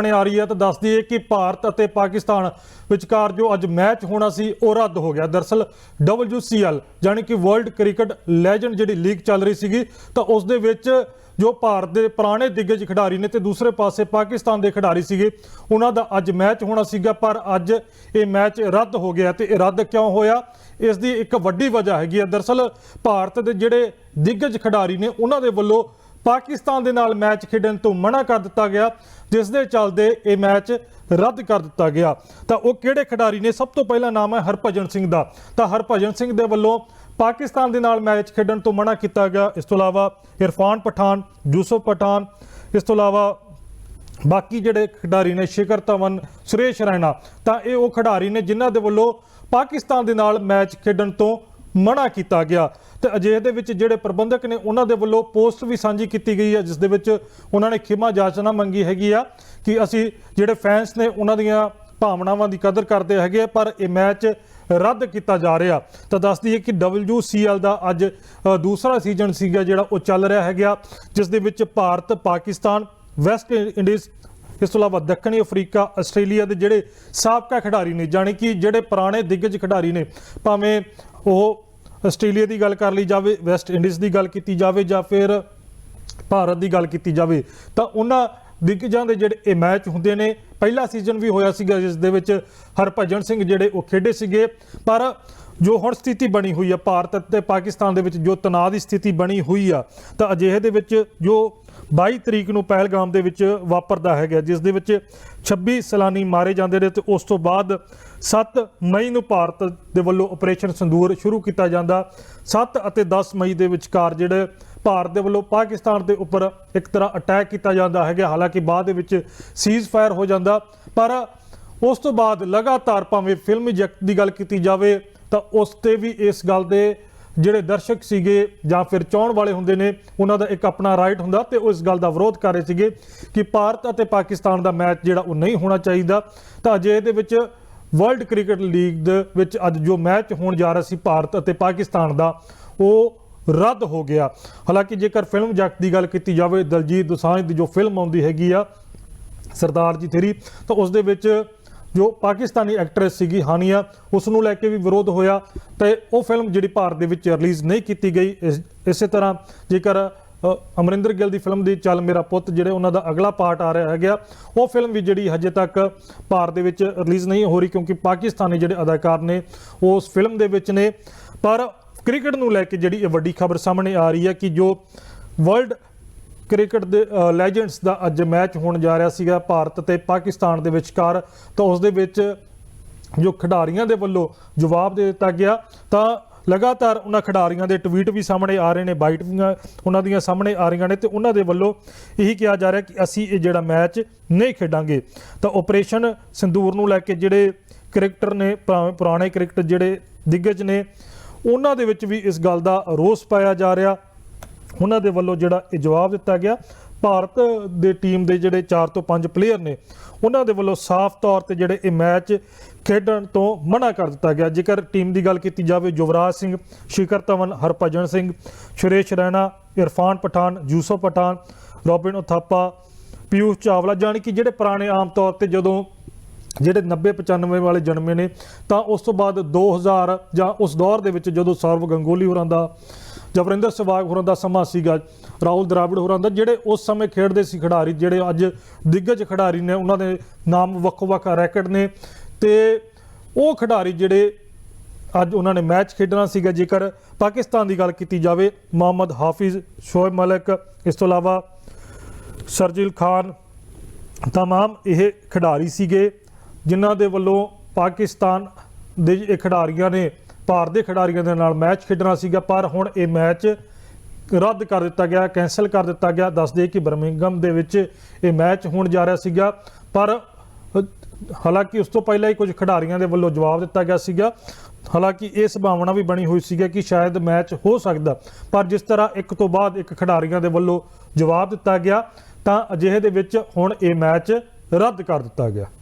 ਸਾਹਮਣੇ ਆ ਰਹੀ ਹੈ ਤਾਂ ਦੱਸਦੀ ਹੈ ਕਿ ਭਾਰਤ ਅਤੇ ਪਾਕਿਸਤਾਨ ਵਿਚਕਾਰ ਜੋ ਅੱਜ ਮੈਚ ਹੋਣਾ ਸੀ ਉਹ ਰੱਦ ਹੋ ਗਿਆ। ਦਰਸਲ WCL ਯਾਨੀ ਕਿ ਵਰਲਡ ਕ੍ਰਿਕਟ ਲੈਜੈਂਡ ਜਿਹੜੀ ਲੀਗ ਚੱਲ ਰਹੀ ਸੀਗੀ, ਤਾਂ ਉਸ ਦੇ ਵਿੱਚ ਜੋ ਭਾਰਤ ਦੇ ਪੁਰਾਣੇ ਦਿੱਗਜ ਖਿਡਾਰੀ ਨੇ ਤੇ ਦੂਸਰੇ ਪਾਸੇ ਪਾਕਿਸਤਾਨ ਦੇ ਖਿਡਾਰੀ ਸੀਗੇ, ਉਹਨਾਂ ਦਾ ਅੱਜ ਮੈਚ ਹੋਣਾ ਸੀਗਾ, ਪਰ ਅੱਜ ਇਹ ਮੈਚ ਰੱਦ ਹੋ ਗਿਆ ਤੇ ਇਹ ਰੱਦ ਕਿਉਂ ਹੋਇਆ? ਇਸ ਦੀ ਇੱਕ ਵੱਡੀ ਵਜ੍ਹਾ ਹੈਗੀ ਹੈ। ਦਰਸਲ ਭਾਰਤ ਦੇ ਜਿਹੜੇ ਦਿੱਗਜ ਖਿਡਾਰੀ ਨੇ, ਉਹਨਾਂ ਦੇ ਵੱਲੋਂ ਪਾਕਿਸਤਾਨ ਦੇ ਨਾਲ ਮੈਚ ਖੇਡਣ ਤੋਂ ਮਨਾ ਕਰ ਦਿੱਤਾ ਗਿਆ, ਜਿਸ ਦੇ ਚੱਲਦੇ ਇਹ ਮੈਚ ਰੱਦ ਕਰ ਦਿੱਤਾ ਗਿਆ। ਤਾਂ ਉਹ ਕਿਹੜੇ ਖਿਡਾਰੀ ਨੇ? ਸਭ ਤੋਂ ਪਹਿਲਾ ਨਾਮ ਹੈ ਹਰਭਜਨ ਸਿੰਘ ਦਾ। ਤਾਂ ਹਰਭਜਨ ਸਿੰਘ ਦੇ ਵੱਲੋਂ ਪਾਕਿਸਤਾਨ ਦੇ ਨਾਲ ਮੈਚ ਖੇਡਣ ਤੋਂ ਮਨਾ ਕੀਤਾ ਗਿਆ। ਇਸ ਤੋਂ ਇਲਾਵਾ ਇਰਫਾਨ ਪਠਾਨ, ਯੂਸਫ ਪਠਾਨ, ਇਸ ਤੋਂ ਇਲਾਵਾ ਬਾਕੀ ਜਿਹੜੇ ਖਿਡਾਰੀ ਨੇ, ਸ਼ਿਖਰ ਧਵਨ, ਸੁਰੇਸ਼ ਰੈਣਾ, ਤਾਂ ਇਹ ਉਹ ਖਿਡਾਰੀ ਨੇ ਜਿਨ੍ਹਾਂ ਦੇ ਵੱਲੋਂ ਪਾਕਿਸਤਾਨ ਦੇ ਨਾਲ ਮੈਚ ਖੇਡਣ ਤੋਂ ਮਨਾ ਕੀਤਾ ਗਿਆ। ਤੇ ਅਜਿਹੇ ਦੇ ਵਿੱਚ ਜਿਹੜੇ ਪ੍ਰਬੰਧਕ ਨੇ ਉਹਨਾਂ ਦੇ ਵੱਲੋਂ ਪੋਸਟ ਵੀ ਸਾਂਝੀ ਕੀਤੀ ਗਈ ਹੈ ਜਿਸ ਦੇ ਵਿੱਚ ਉਹਨਾਂ ਨੇ ਖਿਮਾ ਜਾਚਨਾ ਮੰਗੀ ਹੈਗੀ ਆ ਕਿ ਅਸੀਂ ਜਿਹੜੇ ਫੈਨਸ ਨੇ ਉਹਨਾਂ ਦੀਆਂ ਭਾਵਨਾਵਾਂ ਦੀ ਕਦਰ ਕਰਦੇ ਹੈਗੇ ਆ, ਪਰ ਇਹ ਮੈਚ ਰੱਦ ਕੀਤਾ ਜਾ ਰਿਹਾ। ਤਾਂ ਦੱਸ ਦਈਏ ਕਿ WCL ਦਾ ਅੱਜ ਦੂਸਰਾ ਸੀਜ਼ਨ ਸੀਗਾ ਜਿਹੜਾ ਉਹ ਚੱਲ ਰਿਹਾ ਹੈਗਾ ਜਿਸ ਦੇ ਵਿੱਚ ਭਾਰਤ ਪਾਕਿਸਤਾਨ ਵੈਸਟ ਇੰਡੀਜ਼ ਇਸ ਤੋਂ ਇਲਾਵਾ ਦੱਖਣੀ ਅਫਰੀਕਾ, ਆਸਟ੍ਰੇਲੀਆ ਦੇ ਜਿਹੜੇ ਸਾਬਕਾ ਖਿਡਾਰੀ ਨੇ, ਜਾਣੀ ਕਿ ਜਿਹੜੇ ਪੁਰਾਣੇ ਦਿੱਗਜ ਖਿਡਾਰੀ ਨੇ, ਭਾਵੇਂ ਉਹ ਆਸਟ੍ਰੇਲੀਆ ਦੀ ਗੱਲ ਕਰ ਲਈ ਜਾਵੇ, ਵੈਸਟ ਇੰਡੀਜ਼ ਦੀ ਗੱਲ ਕੀਤੀ ਜਾਵੇ ਜਾਂ ਫਿਰ ਭਾਰਤ ਦੀ ਗੱਲ ਕੀਤੀ ਜਾਵੇ, ਤਾਂ ਉਹਨਾਂ ਦਿੱਗਜਾਂ ਦੇ ਜਿਹੜੇ ਇਹ ਮੈਚ ਹੁੰਦੇ ਨੇ, ਪਹਿਲਾ ਸੀਜ਼ਨ ਵੀ ਹੋਇਆ ਸੀਗਾ, ਜਿਸ ਦੇ ਵਿੱਚ ਹਰਭਜਨ ਸਿੰਘ ਜਿਹੜੇ ਉਹ ਖੇਡੇ ਸੀਗੇ, ਪਰ ਜੋ ਹੁਣ ਸਥਿਤੀ ਬਣੀ ਹੋਈ ਆ, ਭਾਰਤ ਅਤੇ ਪਾਕਿਸਤਾਨ ਦੇ ਵਿੱਚ ਜੋ ਤਣਾਅ ਦੀ ਸਥਿਤੀ ਬਣੀ ਹੋਈ ਆ, ਤਾਂ ਅਜਿਹੇ ਦੇ ਵਿੱਚ ਜੋ 22 ਤਰੀਕ ਨੂੰ ਪਹਿਲਗਾਮ ਦੇ ਵਿੱਚ ਵਾਪਰਦਾ ਹੈਗਾ, ਜਿਸ ਦੇ ਵਿੱਚ 26 ਸੈਲਾਨੀ ਮਾਰੇ ਜਾਂਦੇ ਨੇ ਤੇ ਉਸ ਤੋਂ ਬਾਅਦ 7 ਮਈ ਨੂੰ ਭਾਰਤ ਦੇ ਵੱਲੋਂ ਆਪਰੇਸ਼ਨ ਸੰਦੂਰ ਸ਼ੁਰੂ ਕੀਤਾ ਜਾਂਦਾ। 7 ਅਤੇ 10 ਮਈ ਦੇ ਵਿਚਕਾਰ ਜਿਹੜੇ ਭਾਰਤ ਦੇ ਵੱਲੋਂ ਪਾਕਿਸਤਾਨ ਦੇ ਉੱਪਰ ਇੱਕ ਤਰ੍ਹਾਂ ਅਟੈਕ ਕੀਤਾ ਜਾਂਦਾ ਹੈਗਾ, ਹਾਲਾਂਕਿ ਬਾਅਦ ਦੇ ਵਿੱਚ ਸੀਜ਼ ਫਾਇਰ ਹੋ ਜਾਂਦਾ, ਪਰ ਉਸ ਤੋਂ ਬਾਅਦ ਲਗਾਤਾਰ ਭਾਵੇਂ ਫਿਲਮ ਜਗਤ ਦੀ ਗੱਲ ਕੀਤੀ ਜਾਵੇ ਤਾਂ ਉਸ ਤੇ ਵੀ ਇਸ ਗੱਲ ਦੇ ਜਿਹੜੇ ਦਰਸ਼ਕ ਸੀਗੇ ਜਾਂ ਫਿਰ ਚਾਹਣ ਵਾਲੇ ਹੁੰਦੇ ਨੇ, ਉਹਨਾਂ ਦਾ ਇੱਕ ਆਪਣਾ ਰਾਈਟ ਹੁੰਦਾ ਤੇ ਉਹ ਇਸ ਗੱਲ ਦਾ ਵਿਰੋਧ ਕਰ ਰਹੇ ਸੀਗੇ ਕਿ ਭਾਰਤ ਅਤੇ ਪਾਕਿਸਤਾਨ ਦਾ ਮੈਚ ਜਿਹੜਾ ਉਹ ਨਹੀਂ ਹੋਣਾ ਚਾਹੀਦਾ। ਤਾਂ ਅਜੇ ਦੇ ਵਿੱਚ ਵਰਲਡ ਕ੍ਰਿਕਟ ਲੀਗ ਦੇ ਵਿੱਚ ਅੱਜ ਜੋ ਮੈਚ ਹੋਣ ਜਾ ਰਿਹਾ ਸੀ ਭਾਰਤ ਅਤੇ ਪਾਕਿਸਤਾਨ ਦਾ, ਉਹ ਰੱਦ ਹੋ ਗਿਆ। ਹਾਲਾਂਕਿ ਜੇਕਰ ਫਿਲਮ ਜਗਤ ਦੀ ਗੱਲ ਕੀਤੀ ਜਾਵੇ, ਦਲਜੀਤ ਦੋਸਾਂਝ ਦੀ ਜੋ ਫਿਲਮ ਆਉਂਦੀ ਹੈਗੀ ਆ, ਸਰਦਾਰ ਜੀ ਥੇਰੀ, ਤਾਂ ਉਸ ਦੇ ਵਿੱਚ ਜੋ ਪਾਕਿਸਤਾਨੀ ਐਕਟਰੈਸ ਸੀਗੀ ਹਾਨੀਆ ਉਸ ਨੂੰ ਲੈ ਕੇ ਵੀ ਵਿਰੋਧ ਹੋਇਆ ਤੇ ਉਹ ਫਿਲਮ ਜਿਹੜੀ ਭਾਰਤ ਦੇ ਵਿੱਚ ਰਿਲੀਜ਼ ਨਹੀਂ ਕੀਤੀ ਗਈ, ਇਸੇ ਤਰ੍ਹਾਂ ਜੇਕਰ ਅਮਰਿੰਦਰ ਗਿੱਲ ਦੀ ਫਿਲਮ ਦੀ ਚੱਲ ਮੇਰਾ ਪੁੱਤ, ਜਿਹੜੇ ਉਹਨਾਂ ਦਾ ਅਗਲਾ ਪਾਰਟ ਆ ਰਿਹਾ ਹੈਗਾ, ਉਹ ਫਿਲਮ ਵੀ ਜਿਹੜੀ ਹਜੇ ਤੱਕ ਭਾਰਤ ਦੇ ਵਿੱਚ ਰਿਲੀਜ਼ ਨਹੀਂ ਹੋ ਰਹੀ ਕਿਉਂਕਿ ਪਾਕਿਸਤਾਨੀ ਜਿਹੜੇ ਅਦਾਕਾਰ ਨੇ, ਉਹ ਉਸ ਫਿਲਮ ਦੇ ਵਿੱਚ ਨੇ। ਪਰ ਕ੍ਰਿਕਟ ਨੂੰ ਲੈ ਕੇ ਜਿਹੜੀ ਇਹ ਵੱਡੀ ਖਬਰ ਸਾਹਮਣੇ ਆ ਰਹੀ ਹੈ ਕਿ ਜੋ ਵਰਲਡ ਕ੍ਰਿਕਟ ਦੇ ਲੈਜੈਂਡਸ ਦਾ ਅੱਜ ਮੈਚ ਹੋਣ ਜਾ ਰਿਹਾ ਸੀਗਾ ਭਾਰਤ ਤੇ ਪਾਕਿਸਤਾਨ ਦੇ ਵਿਚਕਾਰ। ਤਾਂ ਉਸ ਦੇ ਵਿੱਚ ਜੋ ਖਿਡਾਰੀਆਂ ਦੇ ਵੱਲੋਂ ਜਵਾਬ ਦੇ ਦਿੱਤਾ ਗਿਆ, ਤਾਂ ਲਗਾਤਾਰ ਉਹਨਾਂ ਖਿਡਾਰੀਆਂ ਦੇ ਟਵੀਟ ਵੀ ਸਾਹਮਣੇ ਆ ਰਹੇ ਨੇ ਬਾਈਟ ਵੀ ਉਹਨਾਂ ਦੀਆਂ ਸਾਹਮਣੇ ਆ ਰਹੀਆਂ ਨੇ ਤੇ ਉਹਨਾਂ ਦੇ ਵੱਲੋਂ ਇਹੀ ਕਿਹਾ ਜਾ ਰਿਹਾ ਕਿ ਅਸੀਂ ਇਹ ਜਿਹੜਾ ਮੈਚ ਨਹੀਂ ਖੇਡਾਂਗੇ। ਤਾਂ ਆਪਰੇਸ਼ਨ ਸਿੰਦੂਰ ਨੂੰ ਲੈ ਕੇ ਜਿਹੜੇ ਕ੍ਰਿਕਟਰ ਨੇ ਪੁਰਾ- ਪੁਰਾਣੇ ਕ੍ਰਿਕਟ ਜਿਹੜੇ ਦਿੱਗਜ ਨੇ, ਉਹਨਾਂ ਦੇ ਵਿੱਚ ਵੀ ਇਸ ਗੱਲ ਦਾ ਰੋਸ ਪਾਇਆ ਜਾ ਰਿਹਾ। ਉਹਨਾਂ ਦੇ ਵੱਲੋਂ ਜਿਹੜਾ ਇਹ ਜਵਾਬ ਦਿੱਤਾ ਗਿਆ, ਭਾਰਤ ਦੇ ਟੀਮ ਦੇ ਜਿਹੜੇ 4 ਤੋਂ 5 ਪਲੇਅਰ ਨੇ, ਉਹਨਾਂ ਦੇ ਵੱਲੋਂ ਸਾਫ਼ ਤੌਰ ਤੇ ਜਿਹੜੇ ਇਹ ਮੈਚ ਖੇਡਣ ਤੋਂ ਮਨਾ ਕਰ ਦਿੱਤਾ ਗਿਆ। ਜੇਕਰ ਟੀਮ ਦੀ ਗੱਲ ਕੀਤੀ ਜਾਵੇ, ਯੁਵਰਾਜ ਸਿੰਘ, ਸ਼ਿਖਰ ਧਵਨ, ਹਰਭਜਨ ਸਿੰਘ, ਸੁਰੇਸ਼ ਰੈਣਾ, ਇਰਫਾਨ ਪਠਾਨ, ਯੂਸਫ ਪਠਾਨ, ਰੋਬਿਨ ਉਥਾਪਾ ਪਿਊਸ਼ ਚਾਵਲਾ, ਜਾਣੀ ਕਿ ਜਿਹੜੇ ਪੁਰਾਣੇ ਆਮ ਤੌਰ ਤੇ ਜਦੋਂ ਜਿਹੜੇ 90 95 ਵਾਲੇ ਜਨਮੇ ਨੇ, ਤਾਂ ਉਸ ਤੋਂ ਬਾਅਦ 2000 ਜਾਂ ਉਸ ਦੌਰ ਦੇ ਵਿੱਚ ਜਦੋਂ ਸੌਰਵ ਗੰਗੋਲੀ ਹੋਰਾਂ ਦਾ ਜਵਰਿੰਦਰ ਸਹਿਵਾਗ ਹੋਰਾਂ ਦਾ ਸਮਾਂ ਸੀਗਾ, ਰਾਹੁਲ ਦਰਾਵਿੜ ਹੋਰਾਂ ਦਾ, ਜਿਹੜੇ ਉਸ ਸਮੇਂ ਖੇਡਦੇ ਸੀ ਖਿਡਾਰੀ, ਜਿਹੜੇ ਅੱਜ ਦਿੱਗਜ ਖਿਡਾਰੀ ਨੇ, ਉਹਨਾਂ ਦੇ ਨਾਮ ਵੱਖ-ਵੱਖ ਰੈਕਟ ਨੇ ਤੇ ਉਹ ਖਿਡਾਰੀ ਜਿਹੜੇ ਅੱਜ ਉਹਨਾਂ ਨੇ ਮੈਚ ਖੇਡਣਾ ਸੀਗਾ, ਜੇਕਰ ਪਾਕਿਸਤਾਨ ਦੀ ਗੱਲ ਕੀਤੀ ਜਾਵੇ, ਮੁਹੰਮਦ ਹਾਫਿਜ਼ ਸ਼ੋਇਬ ਮਲਿਕ, ਇਸ ਤੋਂ ਇਲਾਵਾ ਸਰਜੀਲ ਖਾਨ, ਤਮਾਮ ਇਹ ਖਿਡਾਰੀ ਸੀਗੇ, ਜਿਨ੍ਹਾਂ ਦੇ ਵੱਲੋਂ ਪਾਕਿਸਤਾਨ ਦੇ ਇਹ ਖਿਡਾਰੀਆਂ ਨੇ ਭਾਰਤ ਦੇ ਖਿਡਾਰੀਆਂ ਦੇ ਨਾਲ ਮੈਚ ਖੇਡਣਾ ਸੀਗਾ, ਪਰ ਹੁਣ ਇਹ ਮੈਚ ਰੱਦ ਕਰ ਦਿੱਤਾ ਗਿਆ ਕੈਨਸਲ ਕਰ ਦਿੱਤਾ ਗਿਆ। ਦੱਸਦੇ ਕਿ ਬਰਮਿੰਗਮ ਦੇ ਵਿੱਚ ਇਹ ਮੈਚ ਹੋਣ ਜਾ ਰਿਹਾ ਸੀਗਾ, ਪਰ ਹਾਲਾਂਕਿ ਉਸ ਤੋਂ ਪਹਿਲਾਂ ਹੀ ਕੁਝ ਖਿਡਾਰੀਆਂ ਦੇ ਵੱਲੋਂ ਜਵਾਬ ਦਿੱਤਾ ਗਿਆ ਸੀਗਾ। ਹਾਲਾਂਕਿ ਇਹ ਸੰਭਾਵਨਾ ਵੀ ਬਣੀ ਹੋਈ ਸੀਗਾ ਕਿ ਸ਼ਾਇਦ ਮੈਚ ਹੋ ਸਕਦਾ, ਪਰ ਜਿਸ ਤਰ੍ਹਾਂ ਇੱਕ ਤੋਂ ਬਾਅਦ ਇੱਕ ਖਿਡਾਰੀਆਂ ਦੇ ਵੱਲੋਂ ਜਵਾਬ ਦਿੱਤਾ ਗਿਆ, ਤਾਂ ਅਜਿਹੇ ਦੇ ਵਿੱਚ ਹੁਣ ਇਹ ਮੈਚ ਰੱਦ ਕਰ ਦਿੱਤਾ ਗਿਆ।